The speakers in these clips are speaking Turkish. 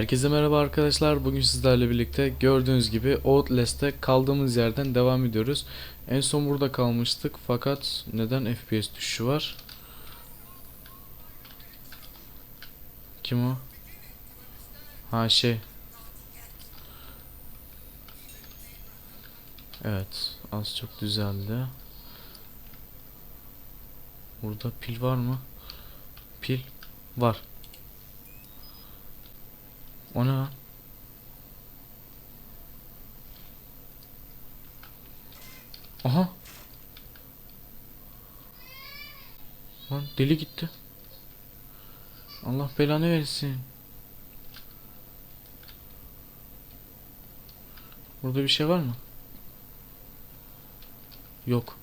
Herkese merhaba arkadaşlar. Bugün sizlerle birlikte gördüğünüz gibi Outlast'te kaldığımız yerden devam ediyoruz. En son burada kalmıştık fakat neden FPS düşüşü var? Kim o? Ha şey. Evet, az çok düzeldi. Burada pil var mı? Pil var. O ne? Aha. Lan deli gitti. Allah belanı versin. Burada bir şey var mı? Yok.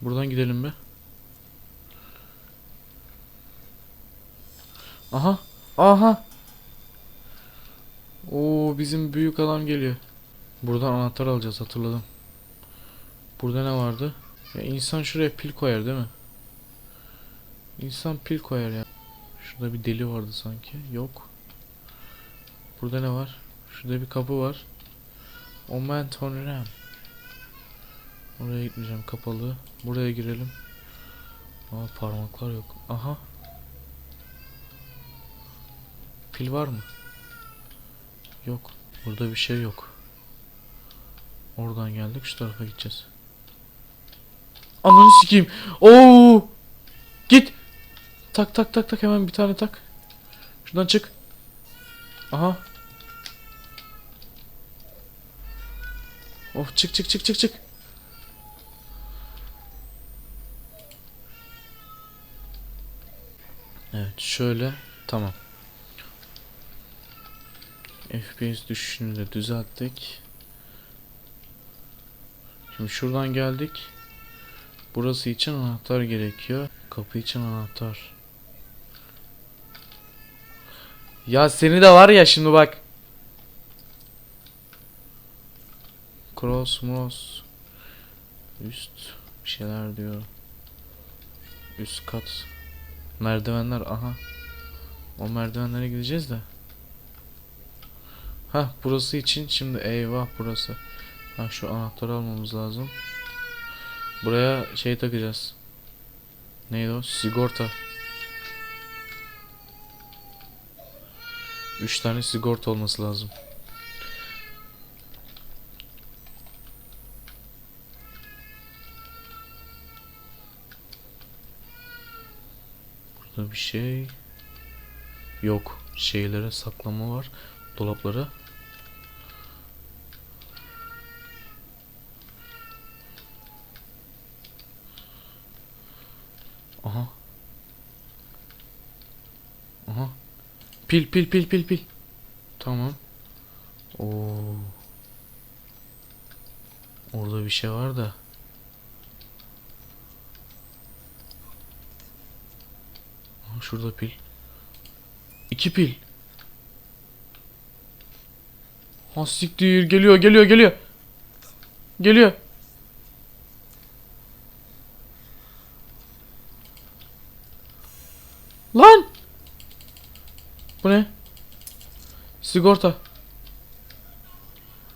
Buradan gidelim be. Aha. Aha. Oo bizim büyük adam geliyor. Buradan anahtar alacağız hatırladım. Burada ne vardı? Ya insan şuraya pil koyar değil mi? İnsan pil koyar ya. Şurada bir deli vardı sanki. Yok. Burada ne var? Şurada bir kapı var. Aman tanrım. Oraya gitmeyeceğim kapalı. Buraya girelim. Aa parmaklar yok. Aha. Pil var mı? Yok. Burada bir şey yok. Oradan geldik şu tarafa gideceğiz. Ananı sikeyim. Oo! Git. Tak tak tak tak hemen bir tane tak. Şuradan çık. Aha. Oh çık çık çık çık çık. Evet şöyle tamam. FPS düşüşünü de düzelttik. Şimdi şuradan geldik. Burası için anahtar gerekiyor. Kapı için anahtar. Ya seni de var ya şimdi bak. Cross mros. Üst bir şeyler diyor. Üst kat. Merdivenler aha. O merdivenlere gideceğiz de. Ha burası için şimdi eyvah burası. Ha şu anahtarı almamız lazım. Buraya şey takacağız. Neydi o? Sigorta. 3 tane sigorta olması lazım. Burada bir şey yok. Şeylere saklama var. Dolaplara. Aha. Aha. Pil pil pil pil pil. Tamam. Oo. Orada bir şey var da. Şurada pil. İki pil. Ha siktir geliyor geliyor geliyor. Geliyor. Lan! Bu ne? Sigorta.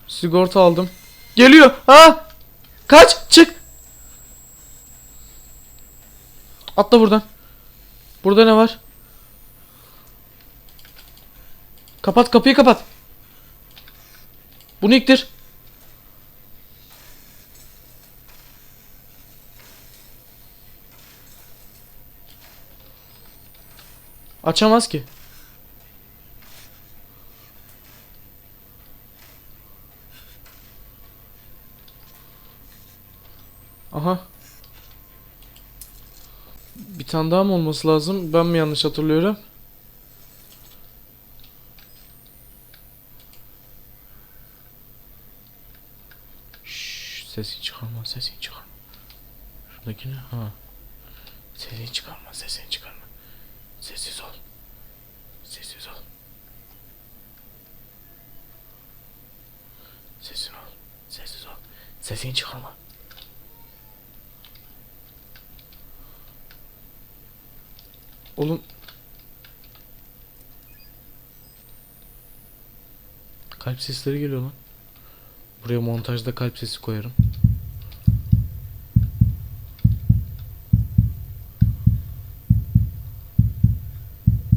Sigorta aldım. Geliyor. Ha! Kaç! Çık! Atla buradan. Burada ne var? Kapat kapıyı kapat. Bunu iktir. Açamaz ki. Aha. Bir tane daha mı olması lazım? Ben mi yanlış hatırlıyorum? Şşş, sesini çıkarma, sesini çıkarma. Şuradaki ne? Ha. Sesini çıkarma, sesini çıkarma. Sessiz ol. Sessiz ol. Sessiz ol. Sessiz ol. Sesini çıkarma. Oğlum. Kalp sesleri geliyor lan. Buraya montajda kalp sesi koyarım.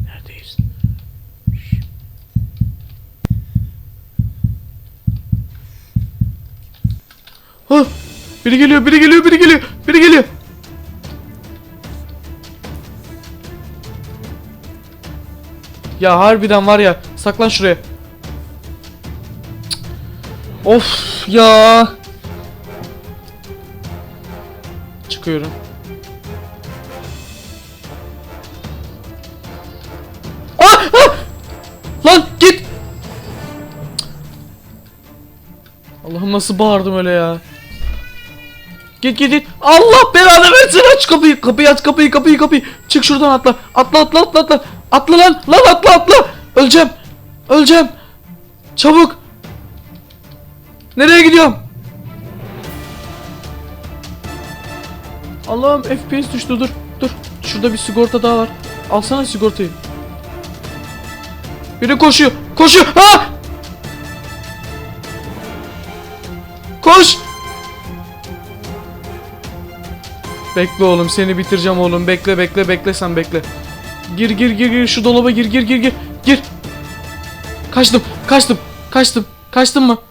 Neredeyiz? Ha! Biri geliyor, biri geliyor, biri geliyor, biri geliyor. Ya harbiden var ya, saklan şuraya. Of ya. Çıkıyorum. Ah! Lan git. Allah'ım nasıl bağırdım öyle ya. Git git git. Allah belanı versin aç kapıyı. Kapıyı aç kapıyı kapıyı kapıyı. Çık şuradan atla. Atla atla atla atla. Atla lan. Lan atla atla. Öleceğim. Öleceğim. Çabuk. Nereye gidiyorum? Allah'ım FPS düştü dur. Dur. Şurada bir sigorta daha var. Alsana sigortayı. Biri koşuyor. Koşuyor. Ha! Koş. Bekle oğlum seni bitireceğim oğlum. Bekle bekle bekle sen bekle. Gir gir gir gir şu dolaba gir gir gir gir. Gir. Kaçtım kaçtım kaçtım. Kaçtın mı?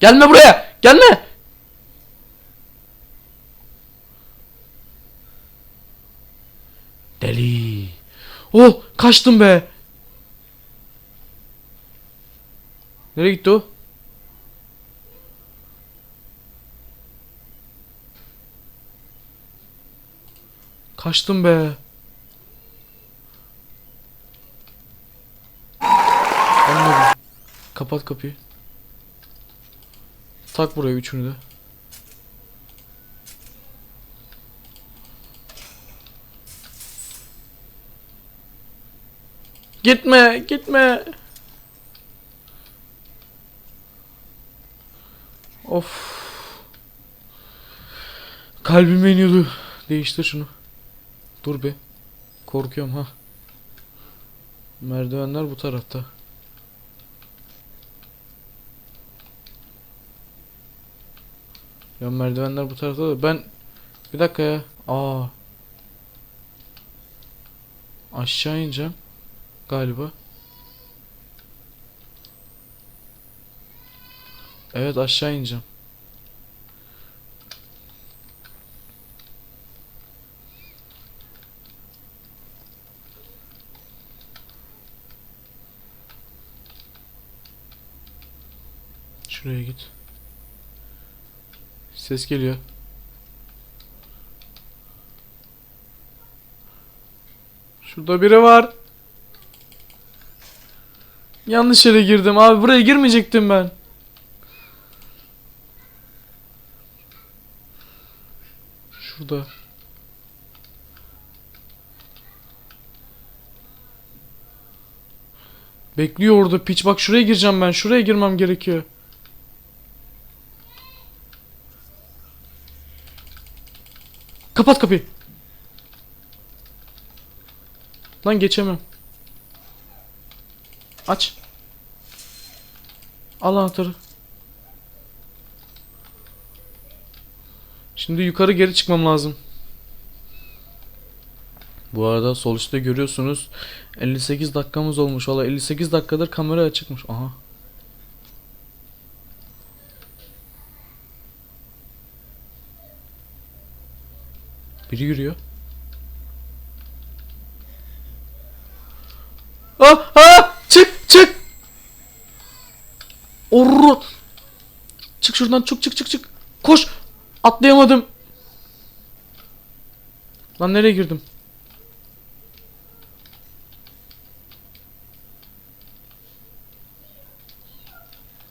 Gelme buraya. Gelme. Deli. Oh kaçtım be. Nereye gitti o? Kaçtım be. Anladım. Kapat kapıyı. Tak buraya üçünü de. Gitme, gitme. Of. Kalbim iniyordu. Değiştir şunu. Dur be. Korkuyorum ha. Merdivenler bu tarafta. Ya merdivenler bu tarafta da ben bir dakika ya. Aa. Aşağı ineceğim galiba. Evet aşağı ineceğim. Şuraya git. Ses geliyor. Şurada biri var. Yanlış yere girdim abi. Buraya girmeyecektim ben. Şurada. Bekliyor orada piç. Bak şuraya gireceğim ben. Şuraya girmem gerekiyor. Kapat kapıyı. Lan geçemem. Aç. Al anahtarı. Şimdi yukarı geri çıkmam lazım. Bu arada sol üstte görüyorsunuz 58 dakikamız olmuş. Valla 58 dakikadır kamera açıkmış. Aha. Biri yürüyor. Ah, ah, çık çık. Orru. Çık şuradan çık çık çık çık. Koş. Atlayamadım. Lan nereye girdim?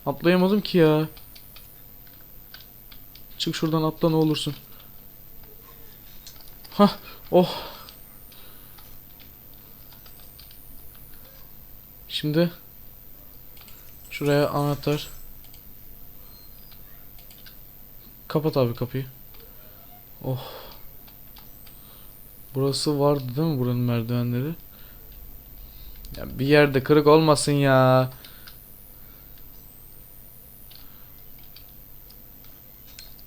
Atlayamadım ki ya. Çık şuradan atla ne olursun. Hah, oh. Şimdi şuraya anahtar. Kapat abi kapıyı. Oh. Burası vardı değil mi buranın merdivenleri? Ya bir yerde kırık olmasın ya.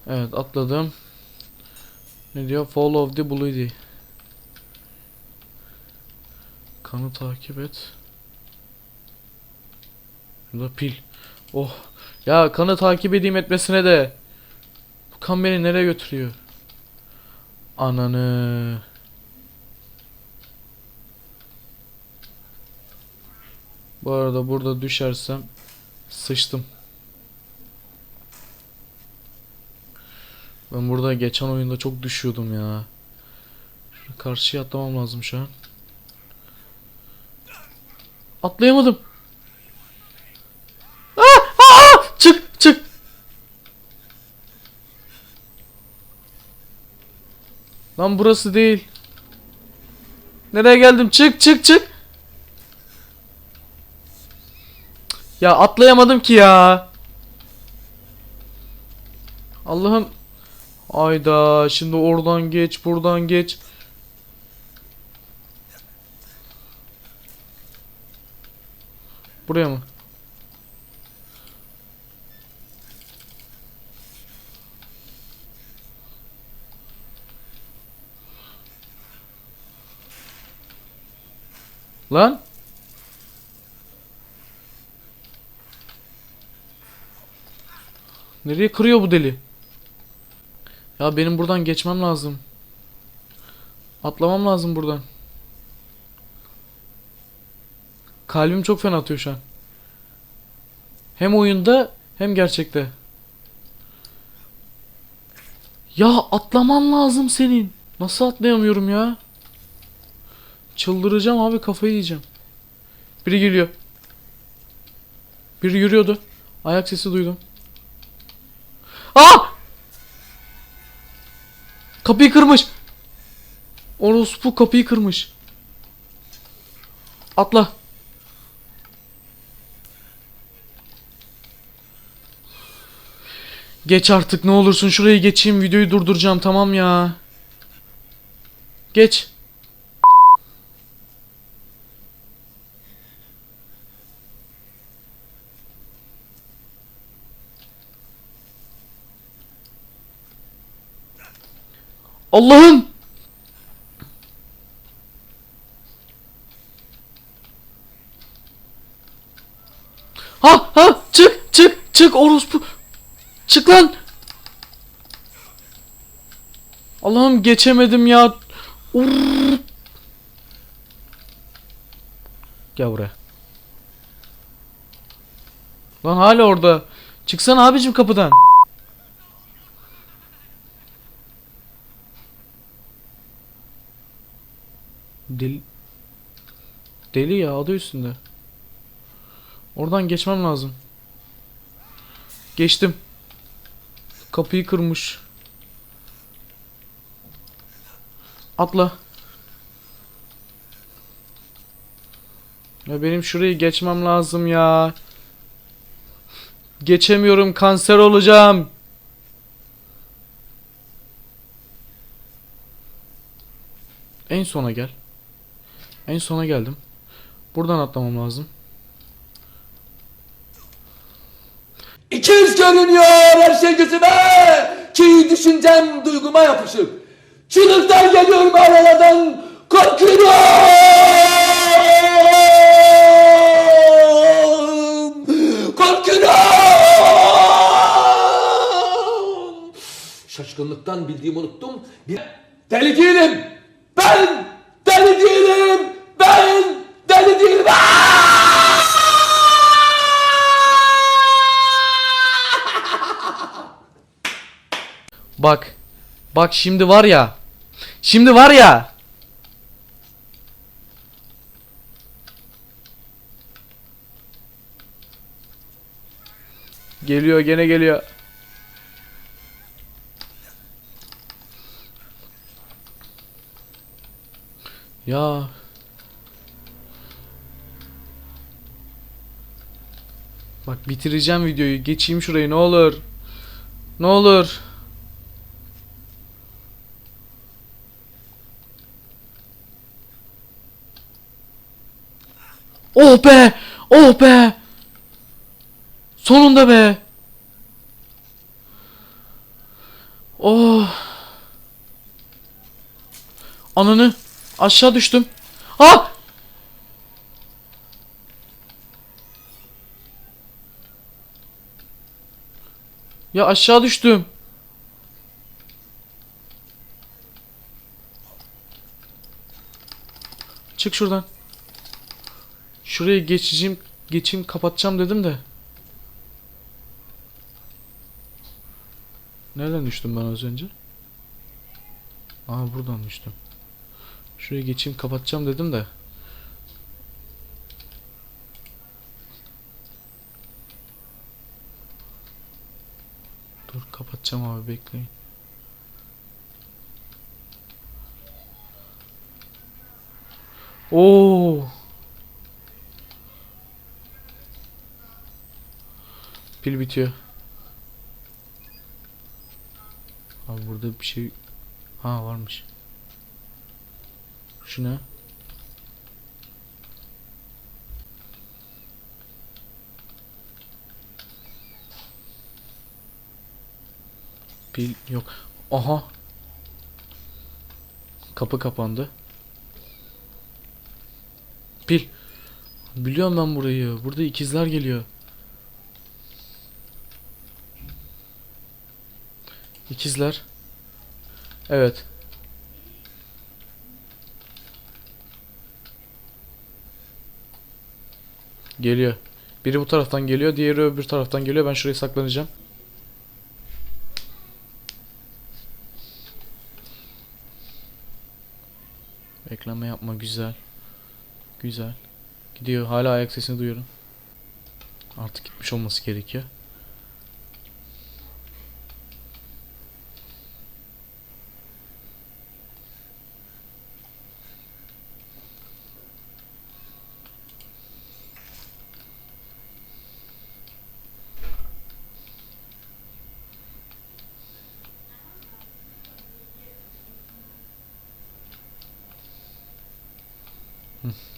Evet atladım. Ne diyor? Fall of the Bloody. Kanı takip et. Burada pil. Oh. Ya kanı takip edeyim etmesine de. Bu kan beni nereye götürüyor? Ananı. Bu arada burada düşersem sıçtım. Ben burada geçen oyunda çok düşüyordum ya. Şuraya karşıya atlamam lazım şu an. Atlayamadım. Aa, aa, çık çık. Lan burası değil. Nereye geldim? Çık çık çık. Ya atlayamadım ki ya. Allah'ım. Ayda şimdi oradan geç buradan geç. Buraya mı? Lan? Nereye kırıyor bu deli? Ya benim buradan geçmem lazım. Atlamam lazım buradan. Kalbim çok fena atıyor şu an. Hem oyunda hem gerçekte. Ya atlaman lazım senin. Nasıl atlayamıyorum ya? Çıldıracağım abi kafayı yiyeceğim. Biri geliyor. Biri yürüyordu. Ayak sesi duydum. Aa! Kapıyı kırmış. Orospu kapıyı kırmış. Atla. Geç artık ne olursun şurayı geçeyim videoyu durduracağım tamam ya. Geç. Allah'ım! Ha ha çık çık çık orospu. Çık lan. Allah'ım geçemedim ya. Urr. Gel buraya. Lan hala orada. Çıksana abicim kapıdan. Deli Deli ya adı üstünde. Oradan geçmem lazım. Geçtim. Kapıyı kırmış. Atla. Ya benim şurayı geçmem lazım ya. Geçemiyorum kanser olacağım. En sona gel. En sona geldim. Buradan atlamam lazım. 200 görünüyor her şey gözüme. Ki düşüncem duyguma yapışık Çığlıklar geliyor mağaralardan. Korkuyorum. Korkuyorum. Şaşkınlıktan bildiğimi unuttum. Bir... Deli değilim Ben deli değilim Ben deli değilim Bak. Şimdi var ya. Şimdi var ya. Geliyor gene geliyor. Ya. Bak bitireceğim videoyu. Geçeyim şurayı ne olur. Ne olur. Oh be! Oh be! Sonunda be! Oh! Ananı aşağı düştüm. Ah! Ya aşağı düştüm. Çık şuradan. Şuraya geçeceğim, geçeyim, kapatacağım dedim de. Nereden düştüm ben az önce? Aa buradan düştüm. Şuraya geçeyim, kapatacağım dedim de. Dur kapatacağım abi bekleyin. Oo. Pil bitiyor. Abi burada bir şey ha varmış. Şu ne? Pil yok. Aha. Kapı kapandı. Pil. Biliyorum ben burayı. Burada ikizler geliyor. İkizler. Evet. Geliyor. Biri bu taraftan geliyor, diğeri öbür taraftan geliyor. Ben şuraya saklanacağım. Bekleme yapma güzel. Güzel. Gidiyor. Hala ayak sesini duyuyorum. Artık gitmiş olması gerekiyor.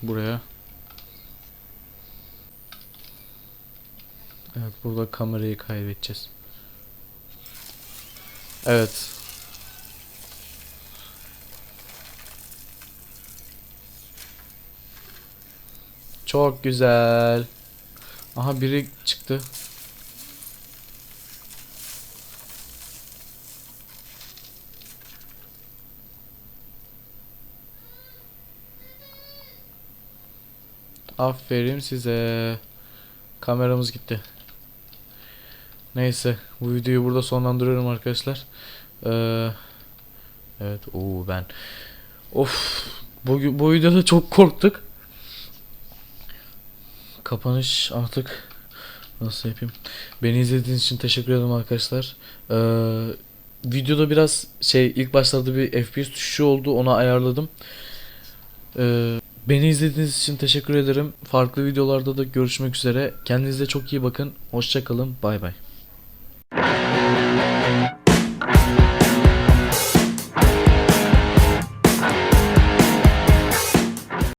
Buraya. Evet burada kamerayı kaybedeceğiz. Evet. Çok güzel. Aha biri çıktı. Aferin size. Kameramız gitti. Neyse bu videoyu burada sonlandırıyorum arkadaşlar. Ee, evet o ben. Of bu, bu videoda çok korktuk. Kapanış artık nasıl yapayım? Beni izlediğiniz için teşekkür ederim arkadaşlar. Ee, videoda biraz şey ilk başlarda bir FPS düşüşü oldu onu ayarladım. Ee, Beni izlediğiniz için teşekkür ederim. Farklı videolarda da görüşmek üzere. Kendinize çok iyi bakın. Hoşçakalın. Bay bay. you